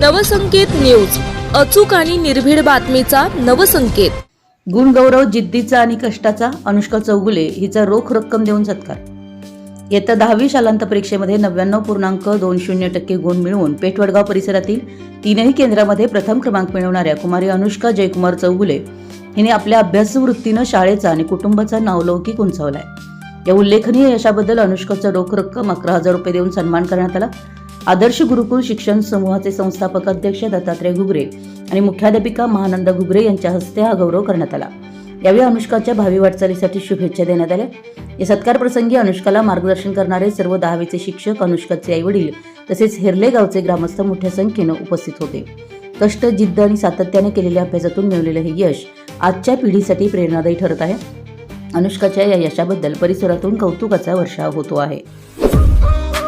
Navsanket news. अचूक आणि निर्भीड बातमीचा नवसंकेत. गुणगौरव जिद्दीचा आणि कष्टाचा अनुष्का चौगुले हिचा रोख रक्कम देऊन सत्कार. येत्या दहावी शालांत परीक्षेमध्ये नव्याण्णव पूर्णांक दोन शून्य टक्के गुण मिळवून पेठवडगाव परिसरातील तीनही केंद्रामध्ये प्रथम क्रमांक मिळवणाऱ्या कुमारी अनुष्का जयकुमार चौगुले हिने आपल्या अभ्यास वृत्तीनं शाळेचा आणि कुटुंबाचा नावलौकिक उंचावलाय. या उल्लेखनीय यशाबद्दल अनुष्काचा रोख रक्कम अकरा हजार रुपये देऊन सन्मान करण्यात आला. आदर्श गुरुकुल शिक्षण समूहाचे संस्थापक अध्यक्ष दत्तात्रय घुगरे आणि मुख्याध्यापिका महानंदा घुगरे यांच्या हस्ते हा गौरव करण्यात आला. यावेळी अनुष्काच्या भावी वाटचालीसाठी शुभेच्छा देण्यात आल्या. या सत्कार प्रसंगी अनुष्काला मार्गदर्शन करणारे सर्व दहावीचे शिक्षक अनुष्काचे आईवडील तसेच हेरले गावचे ग्रामस्थ मोठ्या संख्येनं उपस्थित होते. कष्ट जिद्द आणि सातत्याने केलेल्या अभ्यासातून मिळवलेलं हे यश आजच्या पिढीसाठी प्रेरणादायी ठरत आहे. अनुष्काच्या या यशाबद्दल परिसरातून कौतुकाचा वर्षाव होतो आहे.